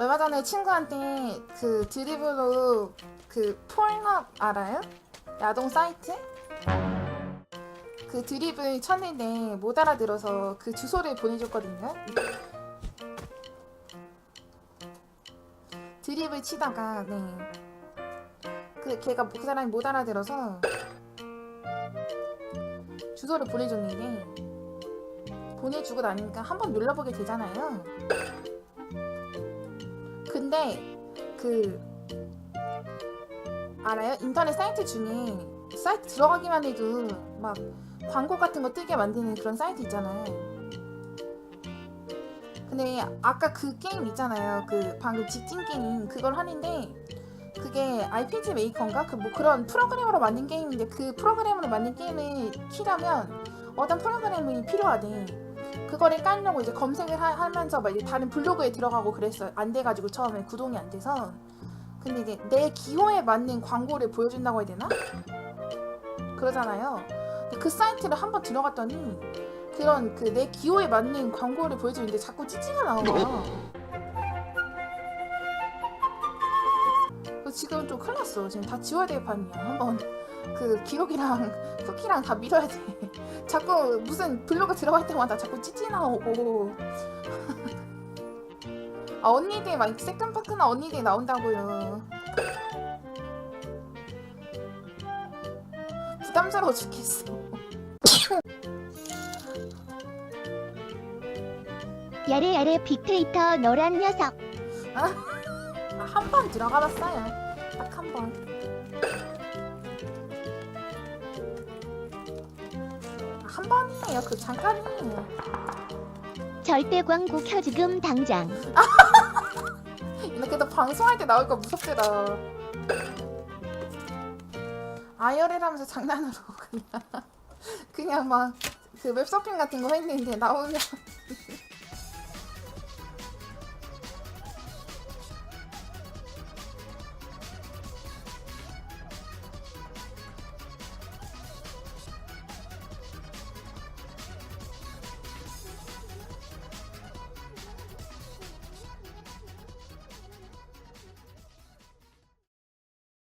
얼마 전에 친구한테 그 드리블로 그 폴럽 알아요? 야동 사이트? 그 드리블 쳤는데 못 알아들어서 그 주소를 보내줬거든요. 드립을 치다가 네. 그 걔가 그 사람이 못 알아들어서 주소를 보내줬는데 보내주고 나니까 한번 눌러보게 되잖아요. 근데 그 알아요? 인터넷 사이트 중에 사이트 들어가기만 해도 막 광고 같은 거 뜨게 만드는 그런 사이트 있잖아요. 근데 아까 그 게임 있잖아요. 그 방금 직진 게임 그걸 하는데 그게 RPG 메이커인가 그 뭐 그런 프로그램으로 만든 게임인데 그 프로그램으로 만든 게임을 키려면 어떤 프로그램이 필요하대. 그거를 깔려고 이제 검색을 하, 면서막 이제 다른 블로그에 들어가고 그랬어요. 안 돼가지고 처음에 구동이 안 돼서. 근데 이제 내 기호에 맞는 광고를 보여준다고 해야 되나? 그러잖아요. 그 사이트를 한번 들어갔더니 그런 그 내 기호에 맞는 광고를 보여주는데 자꾸 찌찌가 나오고요. 그래서 지금 좀 큰일 났어. 지금 다 지워야 될 판이야. 한번 그 기록이랑 쿠키랑 다 밀어야 돼. 자꾸 무슨 블로그 들어갈 때마다 자꾸 찌찌 나오고. 아 언니들 막 새끈빠끈한 언니들 나온다고요. 부담스러워 죽겠어. 야래 야래 빅데이터 노란 녀석 한번 들어가 봤어요. 딱 한 번. 한 번이에요. 그 잠깐이에요. 절대 광고 켜 지금 당장 근데 그래도 방송할 때 나올까 무섭더라. 아이어리라면서 장난으로 그냥 그냥 막 그 웹서핑 같은 거 했는데 나오면